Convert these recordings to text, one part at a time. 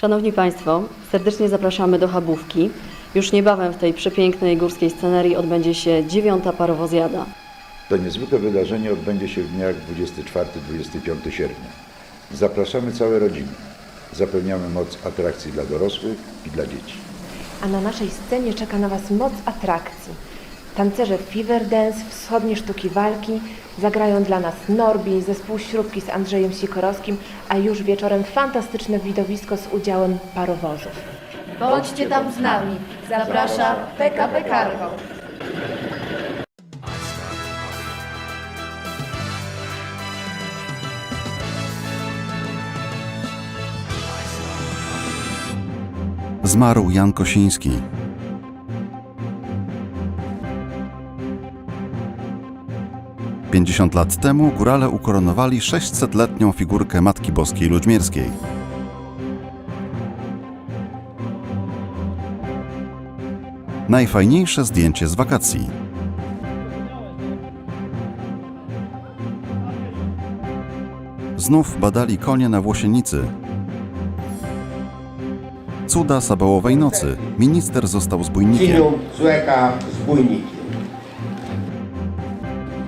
Szanowni Państwo, serdecznie zapraszamy do Chabówki. Już niebawem w tej przepięknej górskiej scenerii odbędzie się dziewiąta parowozjada. To niezwykłe wydarzenie odbędzie się w dniach 24-25 sierpnia. Zapraszamy całe rodziny. Zapewniamy moc atrakcji dla dorosłych i dla dzieci. A na naszej scenie czeka na Was moc atrakcji. Tancerze Fever Dance, wschodnie sztuki walki, zagrają dla nas Norbi, zespół śrubki z Andrzejem Sikorowskim, a już wieczorem fantastyczne widowisko z udziałem parowozów. Bądźcie tam z nami. Zaprasza PKP Cargo. Zmarł Jan Kosiński. Pięćdziesiąt lat temu górale ukoronowali 600-letnią figurkę Matki Boskiej Ludźmierskiej. Najfajniejsze zdjęcie z wakacji. Znów badali konie na Włosienicy, Cuda Sabałowej Nocy. Minister został zbójnikiem.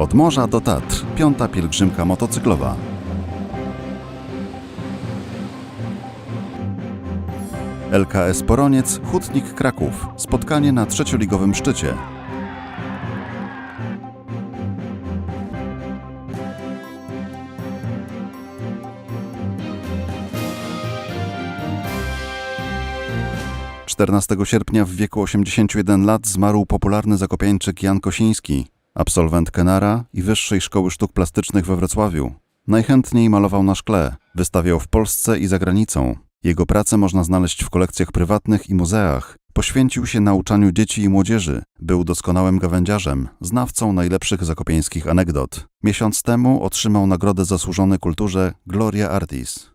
Od morza do Tatr. Piąta pielgrzymka motocyklowa. LKS Poroniec, Hutnik Kraków. Spotkanie na trzecioligowym szczycie. Czternastego sierpnia w wieku 81 lat zmarł popularny zakopiańczyk Jan Kosiński, absolwent Kenara i Wyższej Szkoły Sztuk Plastycznych we Wrocławiu. Najchętniej malował na szkle, wystawiał w Polsce i za granicą. Jego prace można znaleźć w kolekcjach prywatnych i muzeach. Poświęcił się nauczaniu dzieci i młodzieży, był doskonałym gawędziarzem, znawcą najlepszych zakopieńskich anegdot. Miesiąc temu otrzymał nagrodę zasłużony kulturze Gloria Artis.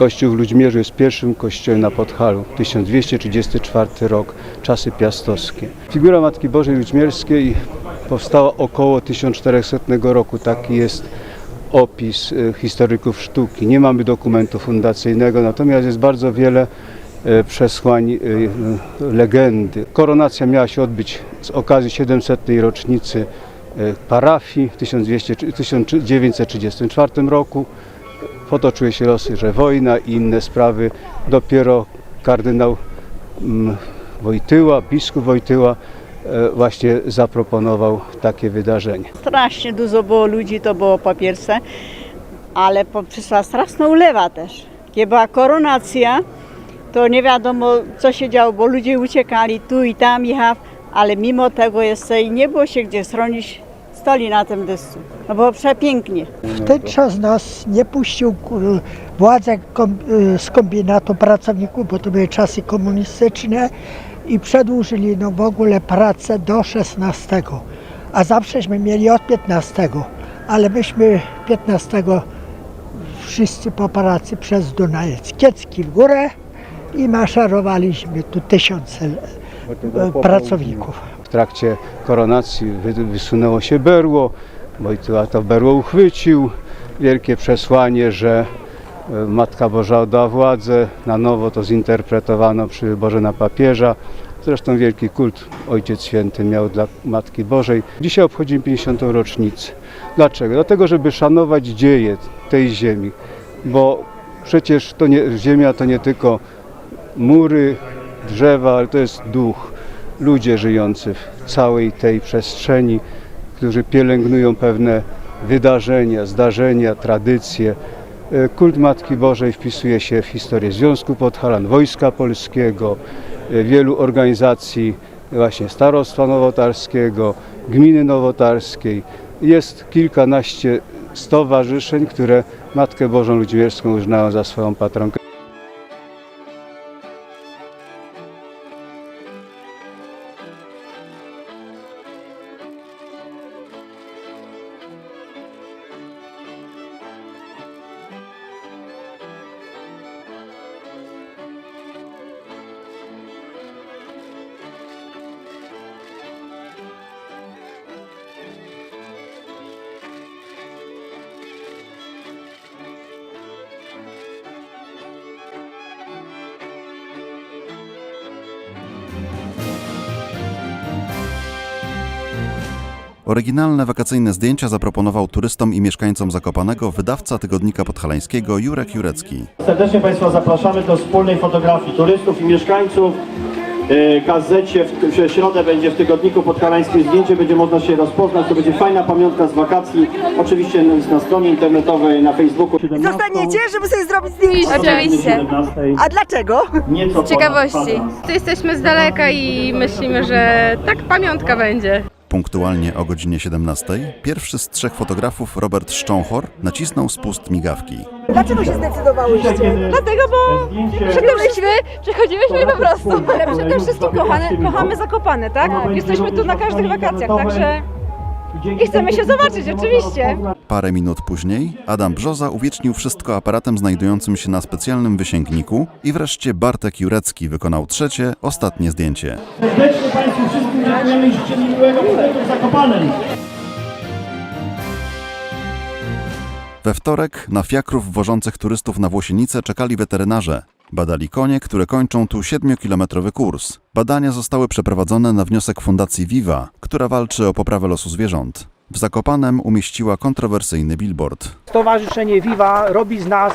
Kościół w Ludźmierzu jest pierwszym kościołem na Podhalu. 1234 rok, czasy piastowskie. Figura Matki Bożej Ludźmierskiej powstała około 1400 roku. Taki jest opis e, historyków sztuki. Nie mamy dokumentu fundacyjnego, natomiast jest bardzo wiele e, przesłań e, legendy. Koronacja miała się odbyć z okazji 700. rocznicy parafii w 1200 1934 roku potoczyły się losy, że wojna i inne sprawy. Dopiero kardynał mm, Wojtyła, biskup Wojtyła e, właśnie zaproponował takie wydarzenie. Strasznie dużo było ludzi, to było po pierwsze, ale przyszła straszna ulewa też. Kiedy była koronacja, to nie wiadomo co się działo, bo ludzie uciekali tu i tam jechał, ale mimo tego jeszcze i nie było się gdzie schronić, stali na tym dysku. No było przepięknie. W ten czas nas nie puścił kom, y, z kombinatu pracowników, bo to były czasy komunistyczne i przedłużyli no w ogóle pracę do 16, a zawsześmy mieli od 15, ale myśmy 15 wszyscy po pracy przez Dunajec, Kiecki w górę i maszerowaliśmy tu tysiące e, pracowników. Trakcie koronacji wy- wysunęło się berło, Wojtyła to berło uchwycił. Wielkie przesłanie, że e, Matka Boża odda władzę. Na nowo to zinterpretowano przy wyborze na papieża. Zresztą wielki kult Ojciec Święty miał dla Matki Bożej. Dzisiaj obchodzimy 50. rocznicę. Dlaczego? Dlatego, żeby szanować dzieje tej ziemi, bo przecież to nie, ziemia to nie tylko mury, drzewa, ale to jest duch. Ludzie żyjący w całej tej przestrzeni, którzy pielęgnują pewne wydarzenia, zdarzenia, tradycje. E, Kult Matki Bożej wpisuje się w historię Związku Podhalan, Wojska Polskiego, e, wielu organizacji właśnie Starostwa Nowotarskiego, Gminy Nowotarskiej. Jest kilkanaście stowarzyszeń, które Matkę Bożą Ludźmierską uznają za swoją patronkę. Oryginalne wakacyjne zdjęcia zaproponował turystom i mieszkańcom Zakopanego wydawca tygodnika podhalańskiego Jurek Jurecki. Serdecznie Państwa zapraszamy do wspólnej fotografii turystów i mieszkańców. E, Gazecie w, w środę będzie w tygodniku podhalańskim zdjęcie, będzie można się rozpoznać, to będzie fajna pamiątka z wakacji. Oczywiście na stronie internetowej, na Facebooku. Zostaniecie, żeby sobie zrobić zdjęcie? Oczywiście. A dlaczego? Nieco Z ciekawości. Tu jesteśmy z daleka i myślimy, że tak pamiątka będzie. Punktualnie o godzinie 17 pierwszy z trzech fotografów, Robert Szcząchor, nacisnął spust migawki. Dlaczego się zdecydowałyście? Dlatego, bo Zdjęcie przychodziliśmy, przychodziliśmy po prostu. Ale przede wszystkim kochane, kochamy Zakopane, tak? Jesteśmy tu na każdych wakacjach, także i chcemy się zobaczyć, oczywiście. Parę minut później Adam Brzoza uwiecznił wszystko aparatem znajdującym się na specjalnym wysięgniku i wreszcie Bartek Jurecki wykonał trzecie, ostatnie zdjęcie. Serdecznie Państwu wszystkim dziękujemy i życzymy miłego pobytu w Zakopanem. We wtorek na fiakrów wożących turystów na Włosienice czekali weterynarze. Badali konie, które kończą tu 7-kilometrowy kurs. Badania zostały przeprowadzone na wniosek Fundacji Viva, która walczy o poprawę losu zwierząt. W Zakopanem umieściła kontrowersyjny billboard. Stowarzyszenie Viva robi z nas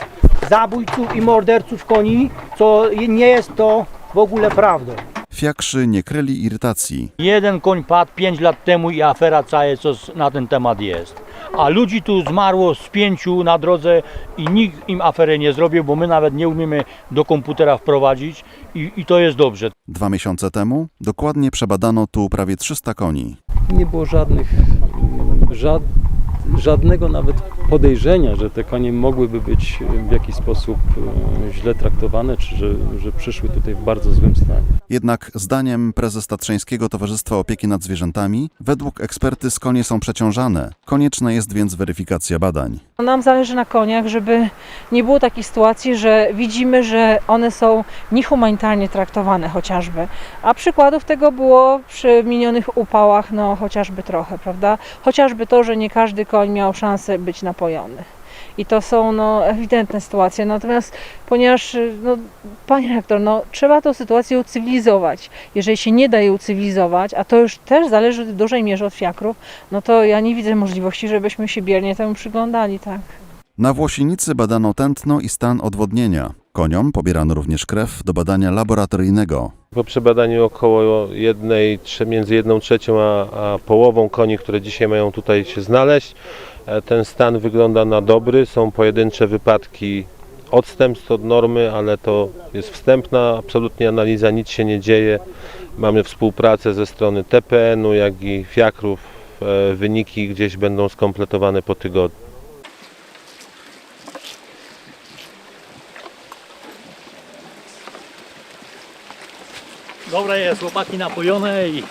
zabójców i morderców koni, co nie jest to w ogóle prawdą. Fiakrzy nie kryli irytacji. Jeden koń padł 5 lat temu i afera cała, co na ten temat jest. A ludzi tu zmarło z pięciu na drodze i nikt im afery nie zrobił, bo my nawet nie umiemy do komputera wprowadzić i, i to jest dobrze. Dwa miesiące temu dokładnie przebadano tu prawie 300 koni. nie było żadnych, żad, żadnego nawet podejrzenia, że te konie mogłyby być w jakiś sposób e, źle traktowane, czy że, że przyszły tutaj w bardzo złym stanie. Jednak zdaniem prezes Tatrzańskiego Towarzystwa Opieki nad Zwierzętami, według ekspertyz konie są przeciążane. Konieczna jest więc weryfikacja badań. Nam zależy na koniach, żeby nie było takiej sytuacji, że widzimy, że one są niehumanitarnie traktowane chociażby. A przykładów tego było przy minionych upałach, no chociażby trochę, prawda? Chociażby to, że nie każdy koń miał szansę być napojony. I to są no, ewidentne sytuacje. Natomiast ponieważ, no, panie rektor, no, trzeba tę sytuację ucywilizować. Jeżeli się nie da jej ucywilizować, a to już też zależy w dużej mierze od fiakrów, no to ja nie widzę możliwości, żebyśmy się biernie temu przyglądali, tak. Na Włosienicy badano tętno i stan odwodnienia. Koniom pobierano również krew do badania laboratoryjnego. Po przebadaniu około jednej, między jedną trzecią a, a połową koni, które dzisiaj mają tutaj się znaleźć, e, ten stan wygląda na dobry. Są pojedyncze wypadki odstępstw od normy, ale to jest wstępna absolutnie analiza, nic się nie dzieje. Mamy współpracę ze strony TPN-u, jak i fiakrów. E, Wyniki gdzieś będą skompletowane po tygodniu. Dobre jest, chłopaki napojone i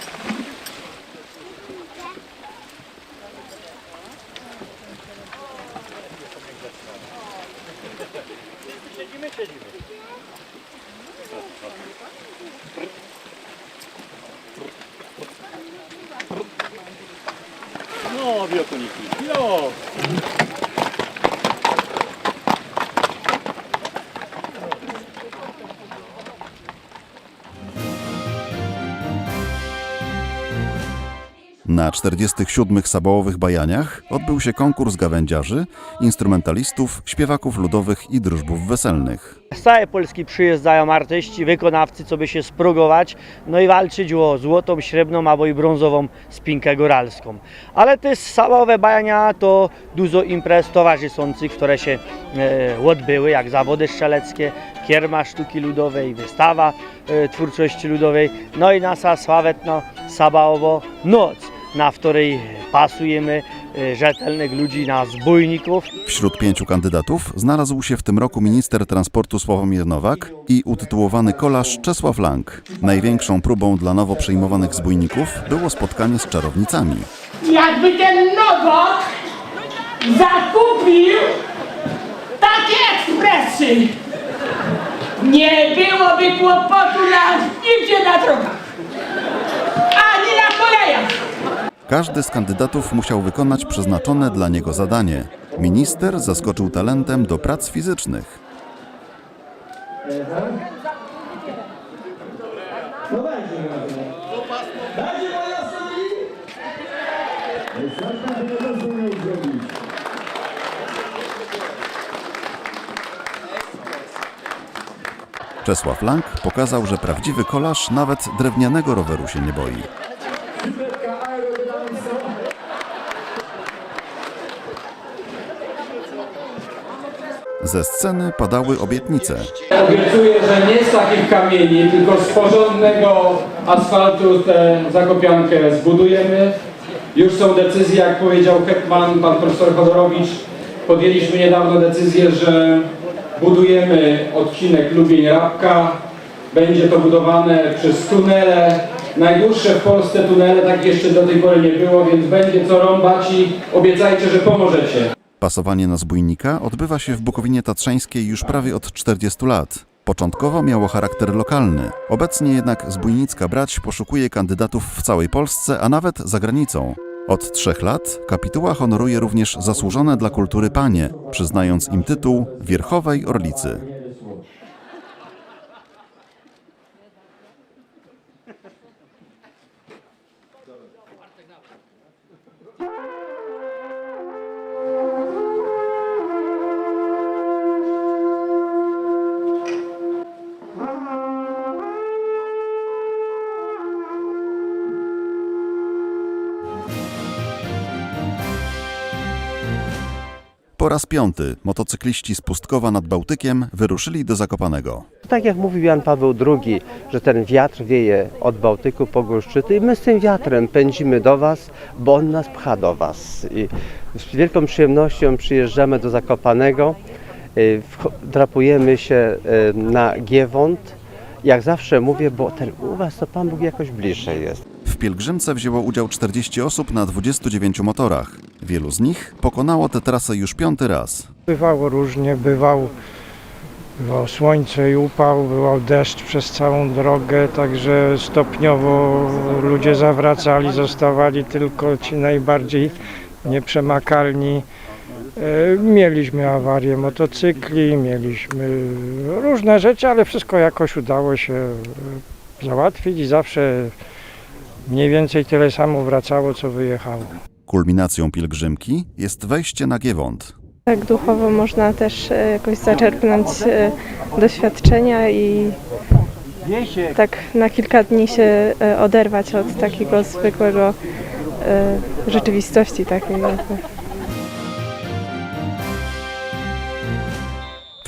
Na 47. sabałowych bajaniach odbył się konkurs gawędziarzy, instrumentalistów, śpiewaków ludowych i drużbów weselnych. Z całej Polski przyjeżdżają artyści, wykonawcy, co by się spróbować, no i walczyć o złotą, srebrną albo i brązową spinkę góralską. Ale te samowe bajania to dużo imprez towarzyszących, które się e, odbyły, jak zawody strzeleckie, kierma sztuki ludowej, wystawa e, twórczości ludowej, no i nasza sławetna Sabaowo Noc, na której pasujemy rzetelnych ludzi na zbójników, Wśród pięciu kandydatów znalazł się w tym roku minister transportu Sławomir Nowak i utytułowany kolarz Czesław Lang. Największą próbą dla nowo przyjmowanych zbójników było spotkanie z czarownicami. Jakby ten nowot zakupił takie ekspresy, nie byłoby kłopotu na nigdzie na drogach, ani na kolejach. Każdy z kandydatów musiał wykonać przeznaczone dla niego zadanie. Minister zaskoczył talentem do prac fizycznych. Czesław Lang pokazał, że prawdziwy kolarz nawet drewnianego roweru się nie boi. Ze sceny padały obietnice. Obiecuję, że nie z takich kamieni, tylko z porządnego asfaltu tę zakopiankę zbudujemy. Już są decyzje, jak powiedział Hetman, pan profesor Chodorowicz. Podjęliśmy niedawno decyzję, że budujemy odcinek Lubień-Rabka. Będzie to budowane przez tunele. Najdłuższe w Polsce tunele, tak jeszcze do tej pory nie było, więc będzie co rąbać i obiecajcie, że pomożecie. Pasowanie na zbójnika odbywa się w Bukowinie Tatrzańskiej już prawie od 40 lat. Początkowo miało charakter lokalny. Obecnie jednak Zbójnicka Brać poszukuje kandydatów w całej Polsce, a nawet za granicą. Od trzech lat kapituła honoruje również zasłużone dla kultury panie, przyznając im tytuł Wierchowej Orlicy. Po raz piąty motocykliści z Pustkowa nad Bałtykiem wyruszyli do Zakopanego. Tak jak mówił Jan Paweł II, że ten wiatr wieje od Bałtyku po Górszczyty i my z tym wiatrem pędzimy do Was, bo on nas pcha do Was. I z wielką przyjemnością przyjeżdżamy do Zakopanego, y, drapujemy się y, na Giewont. Jak zawsze mówię, bo ten u Was to Pan Bóg jakoś bliżej jest. W pielgrzymce wzięło udział 40 osób na 29 motorach. Wielu z nich pokonało tę trasę już piąty raz. Bywało różnie, bywał, bywał słońce i upał, bywał deszcz przez całą drogę, także stopniowo ludzie zawracali, zostawali tylko ci najbardziej nieprzemakalni. E, Mieliśmy awarię motocykli, mieliśmy różne rzeczy, ale wszystko jakoś udało się załatwić i zawsze mniej więcej tyle samo wracało, co wyjechało. Kulminacją pielgrzymki jest wejście na Giewont. Tak duchowo można też e, jakoś zaczerpnąć e, doświadczenia i tak na kilka dni się e, oderwać od takiego zwykłego rzeczywistości takiej jakby.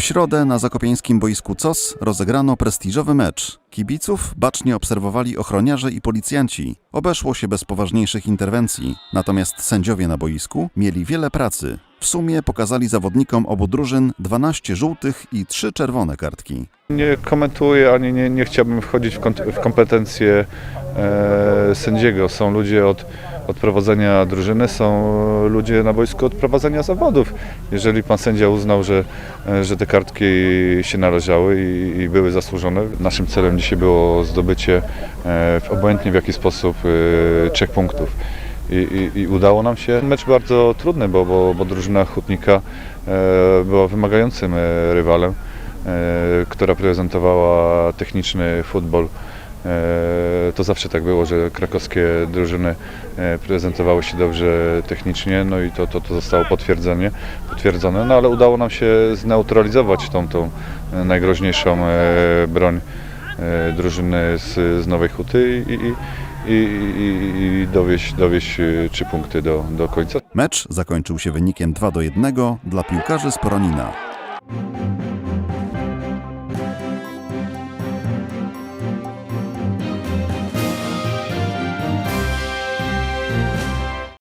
Środę na zakopiańskim boisku COS rozegrano prestiżowy mecz. Kibiców bacznie obserwowali ochroniarze i policjanci. Obeszło się bez poważniejszych interwencji. Natomiast sędziowie na boisku mieli wiele pracy. W sumie pokazali zawodnikom obu drużyn 12 żółtych i 3 czerwone kartki. Nie komentuję ani nie, nie chciałbym wchodzić w, kompetencje e, sędziego. Są ludzie od, od prowadzenia drużyny, są ludzie na boisku od prowadzenia zawodów. Jeżeli pan sędzia uznał, że, e, że te kartki się należały i, i były zasłużone, naszym celem dzisiaj było zdobycie e, obojętnie w jaki sposób e, trzech punktów. I, i, I udało nam się. Mecz bardzo trudny, bo, bo, bo drużyna Hutnika e, była wymagającym e, rywalem e, która prezentowała techniczny futbol. E, To zawsze tak było, że krakowskie drużyny e, prezentowały się dobrze technicznie, no i to, to, to zostało potwierdzenie, potwierdzone, no ale udało nam się zneutralizować tą, tą e, najgroźniejszą broń drużyny z, z Nowej Huty i, i, i, i, i dowieść, dowieść trzy punkty do, do końca. Mecz zakończył się wynikiem 2 do 1 dla piłkarzy z Poronina.